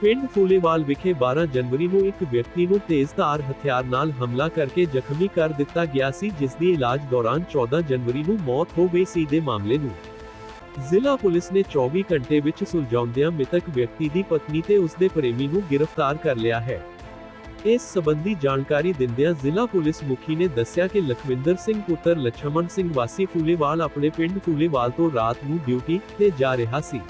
ਪਿੰਡ ਫੂਲੇਵਾਲ ਵਿਖੇ 12 ਜਨਵਰੀ ਨੂੰ ਇੱਕ ਵਿਅਕਤੀ ਨੂੰ ਤੇਜ਼ਧਾਰ ਹਥਿਆਰ ਨਾਲ ਹਮਲਾ ਕਰਕੇ ਜ਼ਖਮੀ ਕਰ ਦਿੱਤਾ ਗਿਆ ਸੀ, ਜਿਸ ਦੀ ਇਲਾਜ ਦੌਰਾਨ 14 ਜਨਵਰੀ ਨੂੰ ਮੌਤ ਹੋ ਗਈ ਸੀ ਦੇ ਮਾਮਲੇ ਨੂੰ। ਜ਼ਿਲ੍ਹਾ ਪੁਲਿਸ ਨੇ 24 ਘੰਟੇ ਵਿੱਚ ਸੁਲਝਾਉਂਦਿਆਂ ਮ੍ਰਿਤਕ ਵਿਅਕਤੀ ਦੀ ਪਤਨੀ ਤੇ ਉਸ ਦੇ ਪ੍ਰੇਮੀ ਨੂੰ ਗ੍ਰਿਫਤਾਰ ਕਰ ਲਿਆ ਹੈ। ਇਸ ਸਬੰਧੀ ਜਾਣਕਾਰੀ ਦਿੰਦਿਆਂ ਜ਼ਿਲ੍ਹਾ ਪੁਲਿਸ ਮੁਖੀ ਨੇ ਦੱਸਿਆ ਕਿ ਲਖਵਿੰਦਰ ਸਿੰਘ ਪੁੱਤਰ ਲਛਮਣ ਸਿੰਘ ਵਾਸੀ ਫੂਲੇਵਾਲ ਆਪਣੇ ਪਿੰਡ ਫੂਲੇਵਾਲ ਤੋਂ ਰਾਤ ਨੂੰ ਡਿਊਟੀ ਤੇ ਜਾ ਰਿਹਾ ਸੀ।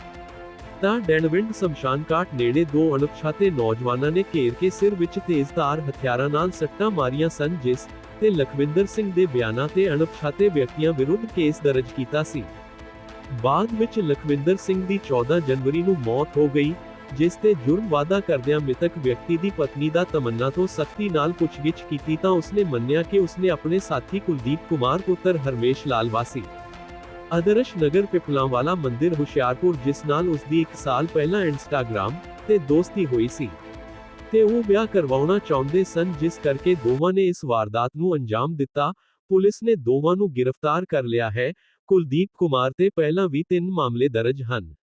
ਤਾਂ ਡੈਨਵਿੰਡ ਸ਼ਮਸ਼ਾਨ ਘਾਟ ਨੇੜੇ ਦੋ ਅਣਪਛਾਤੇ ਨੌਜਵਾਨਾਂ ਨੇ ਘੇਰ ਕੇ ਸਿਰ ਵਿੱਚ ਤੇਜ਼ਧਾਰ ਹਥਿਆਰਾਂ ਨਾਲ ਸੱਟਾਂ ਮਾਰੀਆਂ ਸਨ, ਜਿਸ ਤੇ ਲਖਵਿੰਦਰ ਸਿੰਘ ਦੇ ਬਿਆਨਾਂ ਤੇ ਅਣਪਛਾਤੇ ਵਿਅਕਤੀਆਂ ਵਿਰੁੱਧ ਕੇਸ ਦਰਜ ਕੀਤਾ ਸੀ। ਬਾਅਦ ਵਿੱਚ ਲਖਵਿੰਦਰ ਸਿੰਘ ਦੀ 14 ਜਨਵਰੀ ਨੂੰ ਮੌਤ ਹੋ ਗਈ, ਜਿਸ ਤੇ ਜੁਰਮ ਵਾਅਦਾ ਕਰਦਿਆਂ ਮ੍ਰਿਤਕ ਵਿਅਕਤੀ ਦੀ ਪਤਨੀ ਦਾ ਤਮੰਨਾ ਤੋਂ ਸਖਤੀ ਨਾਲ ਪੁੱਛਗਿੱਛ ਕੀਤੀ ਤਾਂ ਉਸਨੇ ਮੰਨਿਆ ਕਿ ਉਸਨੇ ਆਪਣੇ ਸਾਥੀ ਕੁਲਦੀਪ ਕੁਮਾਰ ਪੁੱਤਰ ਹਰਮੇਸ਼ ਲਾਲ ਵਾਸੀ। ਆਦਰਸ਼ ਨਗਰ ਪਿਪਲਾਂਵਾਲਾ ਮੰਦਿਰ ਹੁਸ਼ਿਆਰਪੁਰ, ਜਿਸ ਨਾਲ ਉਸ ਦੀ 1 ਸਾਲ ਪਹਿਲਾਂ ਇੰਸਟਾਗ੍ਰam ਤੇ ਦੋਸਤੀ ਹੋਈ ਸੀ ਤੇ ਉਹ ਵਿਆਹ ਕਰਵਾਉਣਾ ਚਾਹੁੰਦੇ ਸਨ, ਜਿਸ ਕਰਕੇ ਦੋਵਾਂ ਨੇ ਇਸ ਵਾਰਦਾਤ ਨੂੰ ਅੰਜਾਮ ਦਿੱਤਾ। ਪੁਲਿਸ ਨੇ ਦੋਵਾਂ ਨੂੰ ਗ੍ਰਿਫਤਾਰ ਕਰ ਲਿਆ ਹੈ। ਕੁਲਦੀਪ ਕੁਮਾਰ ਤੇ ਪਹਿਲਾਂ ਵੀ ਤਿੰਨ ਮਾਮਲੇ ਦਰਜ ਹਨ।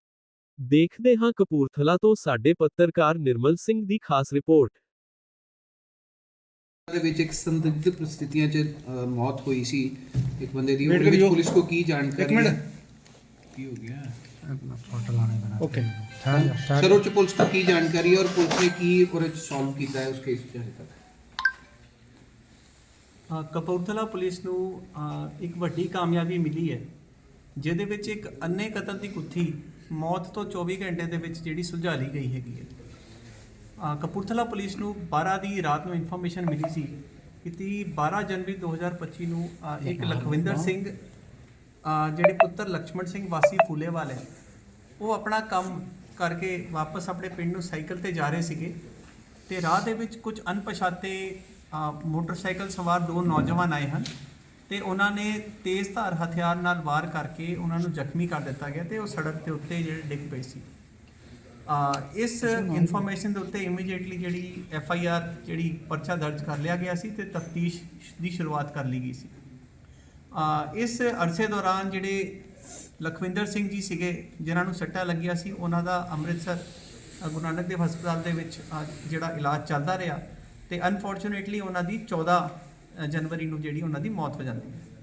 ਦੇਖਦੇ ਹਾਂ ਕਪੂਰਥਲਾ ਤੋਂ ਸਾਡੇ ਪੱਤਰਕਾਰ ਨਿਰਮਲ ਸਿੰਘ ਦੀ ਖਾਸ ਰਿਪੋਰਟ। ਦੇ ਵਿੱਚ ਇੱਕ ਸੰਦਿਗਧ ਪ੍ਰਸਥਿਤੀਆਂ 'ਚ ਮੌਤ ਹੋਈ ਸੀ। ਇੱਕ ਬੰਦੇ ਦੀ Wait ਕਰਿਓ। ਪੁਲਿਸ ਕੋ ਕੀ ਜਾਣਕਾਰੀ ਇੱਕ ਮਿੰਟ। ਕੀ ਹੋ ਗਿਆ? ਓਕੇ ਸਰ ਉਹ 'ਚ ਪੁਲਿਸ ਕੋ ਕੀ ਜਾਣਕਾਰੀ ਹੈ ਔਰ ਪੁਲਿਸ ਨੇ ਕੀ ਉਹਦੇ 'ਚ ਸੋਲਵ ਕੀਤਾ ਹੈ ਉਸ ਕੇਸ 'ਚ ਹਜੇ ਤੱਕ? ਅ, ਕਪੂਰਥਲਾ ਪੁਲਿਸ ਨੂੰ ਅ, ਇੱਕ ਵੱਡੀ ਕਾਮਯਾਬੀ ਮਿਲੀ ਹੈ ਜਿਹਦੇ ਵਿੱਚ ਇੱਕ ਅੰਨੇ ਕਤਲ ਦੀ ਗੁੱਥੀ ਮੌਤ ਤੋਂ 24 ਘੰਟੇ ਦੇ ਵਿੱਚ ਜਿਹੜੀ ਸੁਲਝਾ ਲਈ ਗਈ ਹੈਗੀ ਹੈ। ਅ, ਕਪੂਰਥਲਾ ਪੁਲਿਸ ਨੂੰ 12 ਦੀ ਰਾਤ ਨੂੰ ਇਨਫੋਰਮੇਸ਼ਨ ਮਿਲੀ ਸੀ ਕੀਤੀ 12 ਜਨਵਰੀ 2025 ਨੂੰ ਇੱਕ ਲਖਵਿੰਦਰ ਸਿੰਘ ਜਿਹੜੇ ਪੁੱਤਰ ਲక్ష్మణ ਸਿੰਘ ਵਾਸੀ ਫੂਲੇਵਾਲ ਹੈ ਉਹ ਆਪਣਾ ਕੰਮ ਕਰਕੇ ਵਾਪਸ ਆਪਣੇ ਪਿੰਡ ਨੂੰ ਸਾਈਕਲ ਤੇ ਜਾ ਰਹੇ ਸੀਗੇ ਤੇ ਰਾਹ ਦੇ ਵਿੱਚ ਕੁਝ ਅਣਪਛਾਤੇ ਮੋਟਰਸਾਈਕਲ ਸਵਾਰ ਦੋ ਨੌਜਵਾਨ ਆਏ ਹਨ ਤੇ ਉਹਨਾਂ ਨੇ ਤੇਜ਼ ਧਾਰ ਹਥਿਆਰ ਨਾਲ ਵਾਰ ਕਰਕੇ ਉਹਨਾਂ ਨੂੰ ਜ਼ਖਮੀ ਕਰ ਦਿੱਤਾ ਗਿਆ ਤੇ ਉਹ ਸੜਕ ਦੇ ਉੱਤੇ ਜਿਹੜੇ ਡਿੱਗ ਪਏ ਸੀ। ਇਸ ਇਨਫੋਰਮੇਸ਼ਨ ਦੇ ਉੱਤੇ ਇਮੀਡੀਏਟਲੀ ਜਿਹੜੀ ਐਫ ਆਈ ਆਰ ਜਿਹੜੀ ਪਰਚਾ ਦਰਜ ਕਰ ਲਿਆ ਗਿਆ ਸੀ ਤੇ ਤਫਤੀਸ਼ ਦੀ ਸ਼ੁਰੂਆਤ ਕਰ ਲਈ ਗਈ ਸੀ। ਇਸ ਅਰਸੇ ਦੌਰਾਨ ਜਿਹੜੇ ਲਖਵਿੰਦਰ ਸਿੰਘ ਜੀ ਸੀਗੇ ਜਿਨ੍ਹਾਂ ਨੂੰ ਸੱਟਾਂ ਲੱਗੀਆਂ ਸੀ ਉਹਨਾਂ ਦਾ ਅੰਮ੍ਰਿਤਸਰ ਗੁਰੂ ਨਾਨਕ ਦੇਵ ਹਸਪਤਾਲ ਦੇ ਵਿੱਚ ਜਿਹੜਾ ਇਲਾਜ ਚੱਲਦਾ ਰਿਹਾ ਤੇ ਅਨਫੋਰਚੂਨੇਟਲੀ ਉਹਨਾਂ ਦੀ 14 ਅ, ਜਨਵਰੀ ਨੂੰ ਜਿਹੜੀ ਉਹਨਾਂ ਦੀ ਮੌਤ ਹੋ ਜਾਂਦੀ ਹੈ।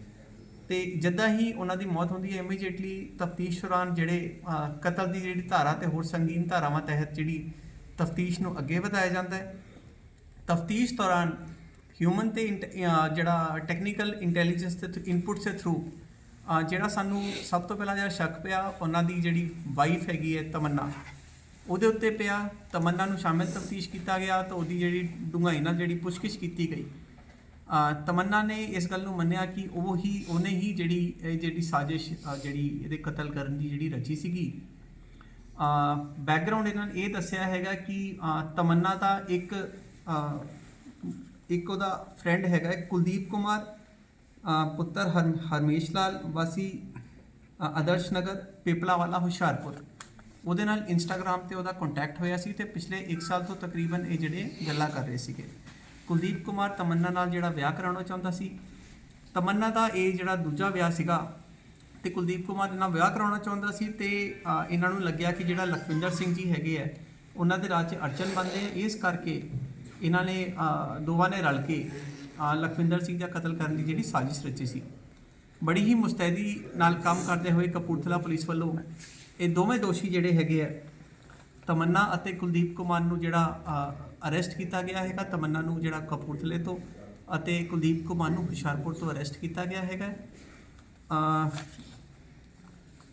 ਤੇ ਜਿੱਦਾਂ ਹੀ ਉਹਨਾਂ ਦੀ ਮੌਤ ਹੁੰਦੀ ਹੈ ਇਮੀਡੀਏਟਲੀ ਤਫਤੀਸ਼ ਦੌਰਾਨ ਜਿਹੜੇ ਕਤਲ ਦੀ ਜਿਹੜੀ ਧਾਰਾ ਤੇ ਹੋਰ ਸੰਗੀਨ ਧਾਰਾਵਾਂ ਤਹਿਤ ਜਿਹੜੀ ਤਫਤੀਸ਼ ਨੂੰ ਅੱਗੇ ਵਧਾਇਆ ਜਾਂਦਾ ਹੈ। ਤਫਤੀਸ਼ ਦੌਰਾਨ ਹਿਊਮਨ ਤੇ ਇੰਟ- ਜਿਹੜਾ ਟੈਕਨੀਕਲ ਇੰਟੈਲੀਜੈਂਸ ਦੇ ਇਨਪੁਟਸ ਦੇ ਥਰੂ ਜਿਹੜਾ ਸਾਨੂੰ ਸਭ ਤੋਂ ਪਹਿਲਾਂ ਜਿਹੜਾ ਸ਼ੱਕ ਪਿਆ, ਉਹਨਾਂ ਦੀ ਜਿਹੜੀ ਵਾਈਫ ਹੈਗੀ ਹੈ ਤਮੰਨਾ, ਉਹਦੇ ਉੱਤੇ ਪਿਆ। ਤਮੰਨਾ ਨੂੰ ਸ਼ਾਮਿਲ ਤਫਤੀਸ਼ ਕੀਤਾ ਗਿਆ ਤਾਂ ਉਹਦੀ ਜਿਹੜੀ ਡੂੰਘਾਈ ਨਾਲ ਜਿਹੜੀ ਪੁੱਛਗਿੱਛ ਕੀਤੀ ਗਈ। ਤਮੰਨਾ ਨੇ ਇਸ ਗੱਲ ਨੂੰ ਮੰਨਿਆ ਕਿ ਉਹ ਹੀ ਉਹਨੇ ਹੀ ਜਿਹੜੀ, ਇਹ ਜਿਹੜੀ ਸਾਜ਼ਿਸ਼ ਜਿਹੜੀ ਇਹਦੇ ਕਤਲ ਕਰਨ ਦੀ ਜਿਹੜੀ ਰਚੀ ਸੀਗੀ। ਬੈਕਗ੍ਰਾਉਂਡ ਇਹਨਾਂ ਨੇ ਇਹ ਦੱਸਿਆ ਹੈਗਾ ਕਿ ਤਮੰਨਾ ਦਾ ਇੱਕ ਇੱਕ ਉਹਦਾ ਫਰੈਂਡ ਹੈਗਾ ਕੁਲਦੀਪ ਕੁਮਾਰ ਪੁੱਤਰ ਹਰ, ਹਰਮੇਸ਼ ਲਾਲ, ਵਾਸੀ ਆਦਰਸ਼ ਨਗਰ ਪੇਪਲਾ ਵਾਲਾ ਹੁਸ਼ਿਆਰਪੁਰ। ਉਹਦੇ ਨਾਲ ਇੰਸਟਾਗ੍ਰam ਤੇ ਉਹਦਾ ਕੰਟੈਕਟ ਹੋਇਆ ਸੀ ਤੇ ਪਿਛਲੇ 1 ਸਾਲ ਤੋਂ ਤਕਰੀਬਨ ਇਹ ਜਿਹੜੇ ਗੱਲਾਂ ਕਰ ਰਹੇ ਸੀਗੇ। ਕੁਲਦੀਪ ਕੁਮਾਰ ਤਮੰਨਾ ਨਾਲ ਜਿਹੜਾ ਵਿਆਹ ਕਰਾਉਣਾ ਚਾਹੁੰਦਾ ਸੀ। ਤਮੰਨਾ ਦਾ ਇਹ ਜਿਹੜਾ ਦੂਜਾ ਵਿਆਹ ਸੀਗਾ ਤੇ ਕੁਲਦੀਪ ਕੁਮਾਰ ਨਾਲ ਵਿਆਹ ਕਰਾਉਣਾ ਚਾਹੁੰਦਾ ਸੀ ਤੇ ਇਹਨਾਂ ਨੂੰ ਲੱਗਿਆ ਕਿ ਜਿਹੜਾ ਲਖਵਿੰਦਰ ਸਿੰਘ ਜੀ ਹੈਗੇ ਆ, ਉਹਨਾਂ ਦੇ ਰਾਜ 'ਚ ਅੜਚਨ ਬੰਦੇ ਇਸ ਕਰਕੇ ਇਹਨਾਂ ਨੇ ਦੋਵਾਂ ਨੇ ਰਲ ਕੇ ਲਖਵਿੰਦਰ ਸਿੰਘ ਦਾ ਕਤਲ ਕਰਨ ਦੀ ਜਿਹੜੀ ਸਾਜ਼ਿਸ਼ ਰਚੀ ਸੀ। ਬੜੀ ਹੀ ਮੁਸਤੈਦੀ ਨਾਲ ਕੰਮ ਕਰਦੇ ਹੋਏ ਕਪੂਰਥਲਾ ਪੁਲਿਸ ਵੱਲੋਂ ਇਹ ਦੋਵੇਂ ਦੋਸ਼ੀ ਜਿਹੜੇ ਹੈਗੇ ਆ, ਤਮੰਨਾ ਅਤੇ ਕੁਲਦੀਪ ਕੁਮਾਰ ਨੂੰ ਜਿਹੜਾ ਅਰੈਸਟ ਕੀਤਾ ਗਿਆ ਹੈਗਾ ਤਮੰਨਾ ਨੂੰ ਜਿਹੜਾ ਕਪੂਰਥਲੇ ਤੋਂ ਅਤੇ ਕੁਲਦੀਪ ਕੁਮਾਰ ਨੂੰ ਹੁਸ਼ਿਆਰਪੁਰ ਤੋਂ ਅਰੈਸਟ ਕੀਤਾ ਗਿਆ ਹੈਗਾ।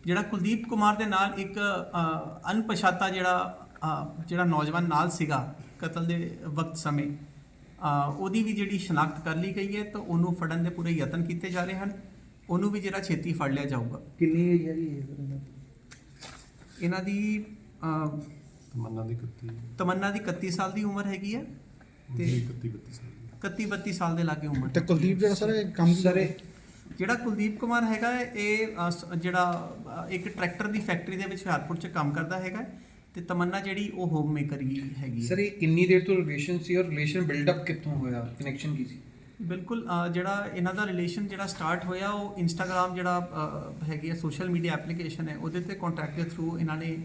ਜਿਹੜਾ ਕੁਲਦੀਪ ਕੁਮਾਰ ਦੇ ਨਾਲ ਇੱਕ ਅਣਪਛਾਤਾ ਜਿਹੜਾ ਜਿਹੜਾ ਨੌਜਵਾਨ ਨਾਲ ਸੀਗਾ ਕਤਲ ਦੇ ਵਕਤ ਸਮੇਂ ਉਹਦੀ ਵੀ ਜਿਹੜੀ ਸ਼ਨਾਖਤ ਕਰ ਲਈ ਗਈ ਹੈ ਤਾਂ ਉਹਨੂੰ ਫੜਨ ਦੇ ਪੂਰੇ ਯਤਨ ਕੀਤੇ ਜਾ ਰਹੇ ਹਨ। ਉਹਨੂੰ ਵੀ ਜਿਹੜਾ ਛੇਤੀ ਫੜ ਲਿਆ ਜਾਊਗਾ। ਕਿੰਨੀ ਏਜ ਹੈ ਜੀ ਇਹਨਾਂ ਦੀ ਤਮੰਨਾ ਦੀ ਕੱਤੀ ਤਮੰਨਾ ਦੀ 31 ਸਾਲ ਦੀ ਉਮਰ ਹੈਗੀ ਹੈ ਤੇ 31 32 ਸਾਲ ਦੀ। 31 32 ਸਾਲ ਦੇ ਲਾਗੇ ਉਮਰ। ਤੇ ਕੁਲਦੀਪ ਜਿਹੜਾ ਸਰ ਇਹ ਕੰਮ ਸਰ ਜਿਹੜਾ ਕੁਲਦੀਪ ਕੁਮਾਰ ਹੈਗਾ ਇਹ ਜਿਹੜਾ ਇੱਕ ਟਰੈਕਟਰ ਦੀ ਫੈਕਟਰੀ ਦੇ ਵਿੱਚ ਹੁਸ਼ਿਆਰਪੁਰ 'ਚ ਕੰਮ ਕਰਦਾ ਹੈਗਾ ਤੇ ਤਮੰਨਾ ਜਿਹੜੀ ਉਹ ਹੋਮ ਮੇਕਰ ਹੀ ਹੈਗੀ ਹੈ ਸਰ ਇਹ ਕਿੰਨੀ ਦੇਰ ਤੋਂ ਰਿਲੇਸ਼ਨ ਸੀ ਔਰ ਰਿਲੇਸ਼ਨ ਬਿਲਡ ਅਪ ਕਿੱਥੋਂ ਹੋਇਆ? ਕਨੈਕਸ਼ਨ ਕੀ ਸੀ? ਬਿਲਕੁਲ ਜਿਹੜਾ ਇਹਨਾਂ ਦਾ ਰਿਲੇਸ਼ਨ ਜਿਹੜਾ ਸਟਾਰਟ ਹੋਇਆ ਉਹ ਇੰਸਟਾਗ੍ਰam ਜਿਹੜਾ ਹੈਗੀ ਹੈ ਸੋਸ਼ਲ ਮੀਡੀਆ ਐਪਲੀਕੇਸ਼ਨ ਹੈ ਉਹਦੇ ਤੇ ਕੰਟੈਕਟ ਦੇ ਥਰੂ ਇਹਨਾਂ ਨੇ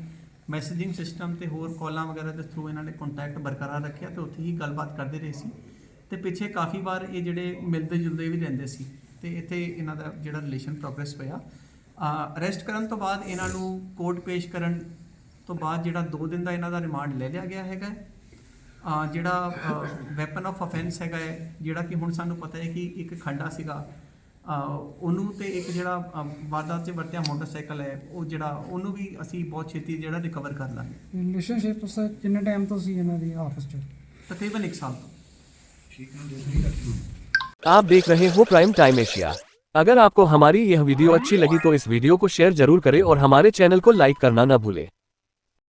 ਮੈਸੇਜਿੰਗ ਸਿਸਟਮ ਤੇ ਹੋਰ ਕਾਲਾਂ ਵਗੈਰਾ ਦੇ ਥਰੂ ਇਹਨਾਂ ਨੇ ਕੰਟੈਕਟ ਬਰਕਰਾਰ ਰੱਖਿਆ ਤੇ ਉੱਥੇ ਹੀ ਗੱਲਬਾਤ ਕਰਦੇ ਰਹੇ ਸੀ। ਤੇ ਪਿੱਛੇ ਕਾਫੀ ਵਾਰ ਇਹ ਜਿਹੜੇ ਮਿਲਦੇ ਜੁਲਦੇ ਵੀ ਰਹਿੰਦੇ ਸੀ ਤੇ ਇੱਥੇ ਇਹਨਾਂ ਦਾ ਜਿਹੜਾ ਰਿਲੇਸ਼ਨ ਪ੍ਰੋਗਰੈਸ ਹੋਇਆ। ਅਰੈਸਟ ਕਰਨ ਤੋਂ ਬਾਅਦ ਇਹਨਾਂ ਨੂੰ ਕੋਰਟ ਪੇਸ਼ ਕਰਨ ਤੋਂ ਬਾਅਦ ਜਿਹੜਾ 2 ਦਿਨ ਦਾ ਇਹਨਾਂ ਦਾ ਰਿਮਾਂਡ ਲੈ ਲਿਆ ਗਿਆ ਹੈਗਾ। ਜਿਹੜਾ ਵੈਪਨ ਆਫ ਅਫੈਂਸ ਹੈਗਾ ਹੈ, ਜਿਹੜਾ ਕਿ ਹੁਣ ਸਾਨੂੰ ਪਤਾ ਹੈ ਕਿ ਇੱਕ ਖੰਡਾ ਸੀਗਾ ਉਹਨੂੰ ਤੇ ਇੱਕ ਜਿਹੜਾ ਅਹ, ਵਾਰਦਾਤ 'ਚ ਵਰਤਿਆ ਮੋਟਰਸਾਈਕਲ ਹੈ ਉਹ ਜਿਹੜਾ ਉਹਨੂੰ ਵੀ ਅਸੀਂ ਬਹੁਤ ਛੇਤੀ ਜਿਹੜਾ ਰਿਕਵਰ ਕਰ ਲਾਂਗੇ ਰਿਲੇਸ਼ਨਸ਼ਿਪ ਸਰ ਕਿੰਨੇ ਟਾਈਮ ਤੋਂ ਸੀ ਇਹਨਾਂ ਦੀ ਆਪਸ ਚ ਤਕਰੀਬਨ 1 ਸਾਲ ਤੋਂ आप देख रहे हो प्राइम टाइम एशिया अगर आपको हमारी यह वीडियो अच्छी लगी तो इस वीडियो को शेयर जरूर करें और हमारे चैनल को लाइक करना न भूलें